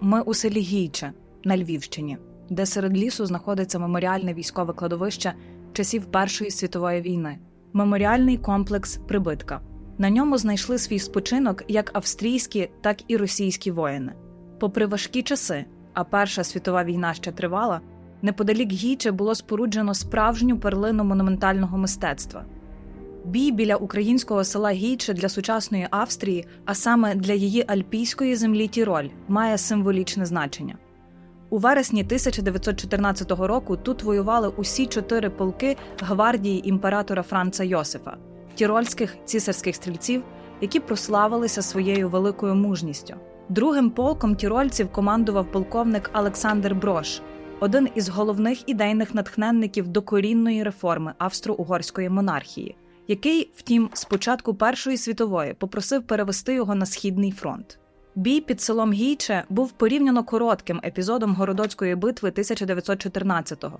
ми у селі Гійче на Львівщині, де серед лісу знаходиться меморіальне військове кладовище часів Першої світової війни, меморіальний комплекс Прибитка. На ньому знайшли свій спочинок як австрійські, так і російські воїни. Попри важкі часи, а Перша світова війна ще тривала, неподалік Гіче було споруджено справжню перлину монументального мистецтва. Бій біля українського села Гійче для сучасної Австрії, а саме для її альпійської землі Тіроль, має символічне значення. У вересні 1914 року тут воювали усі чотири полки гвардії імператора Франца Йосифа, тірольських цісарських стрільців, які прославилися своєю великою мужністю. Другим полком тірольців командував полковник Олександр Брош, один із головних ідейних натхненників докорінної реформи австро-угорської монархії, який, втім, з початку Першої світової попросив перевести його на східний фронт. Бій під селом Гійче був порівняно коротким епізодом Городоцької битви 1914-го,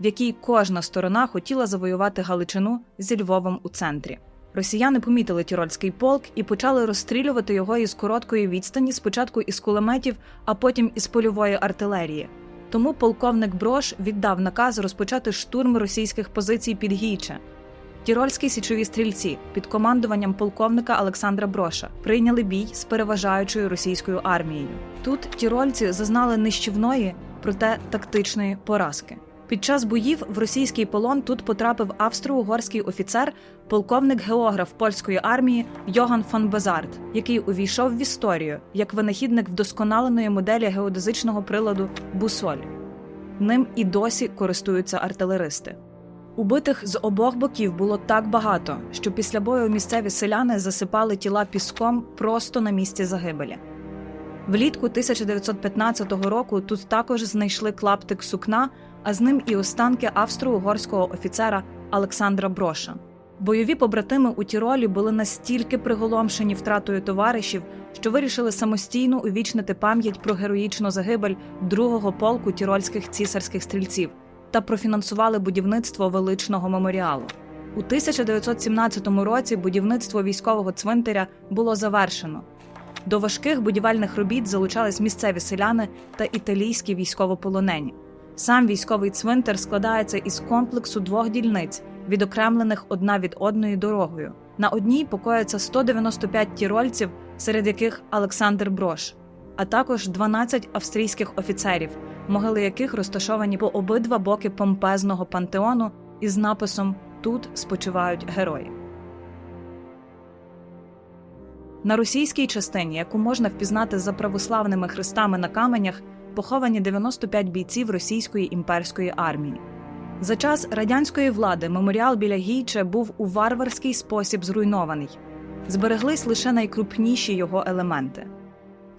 в якій кожна сторона хотіла завоювати Галичину зі Львовом у центрі. Росіяни помітили тірольський полк і почали розстрілювати його із короткої відстані, спочатку із кулеметів, а потім із польової артилерії. Тому полковник Брош віддав наказ розпочати штурм російських позицій під Гійче. Тірольські січові стрільці під командуванням полковника Олександра Броша прийняли бій з переважаючою російською армією. Тут тірольці зазнали нищівної, проте тактичної поразки. Під час боїв в російський полон тут потрапив австро-угорський офіцер, полковник географ польської армії Йоган фон Безард, який увійшов в історію як винахідник вдосконаленої моделі геодезичного приладу Бусоль. Ним і досі користуються артилеристи. Убитих з обох боків було так багато, що після бою місцеві селяни засипали тіла піском просто на місці загибелі. Влітку 1915 року тут також знайшли клаптик сукна, а з ним і останки австро-угорського офіцера Олександра Броша. Бойові побратими у Тіролі були настільки приголомшені втратою товаришів, що вирішили самостійно увічнити пам'ять про героїчну загибель другого полку тірольських цісарських стрільців та профінансували будівництво величного меморіалу. У 1917 році будівництво військового цвинтаря було завершено. До важких будівельних робіт залучались місцеві селяни та італійські військовополонені. Сам військовий цвинтар складається із комплексу двох дільниць, відокремлених одна від одної дорогою. На одній покояться 195 тірольців, серед яких Олександр Брош, а також 12 австрійських офіцерів, могили яких розташовані по обидва боки помпезного пантеону із написом Тут спочивають герої. На російській частині, яку можна впізнати за православними хрестами на каменях, поховані 95 бійців російської імперської армії. За час радянської влади меморіал біля Гійче був у варварський спосіб зруйнований. Збереглись лише найкрупніші його елементи.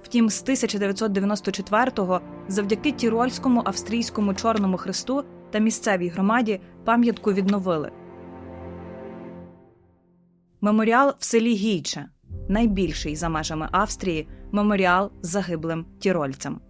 Втім, з 1994-го завдяки Тірольському австрійському Чорному Хресту та місцевій громаді пам'ятку відновили. Меморіал в селі Гійче найбільший за межами Австрії меморіал загиблим тірольцям.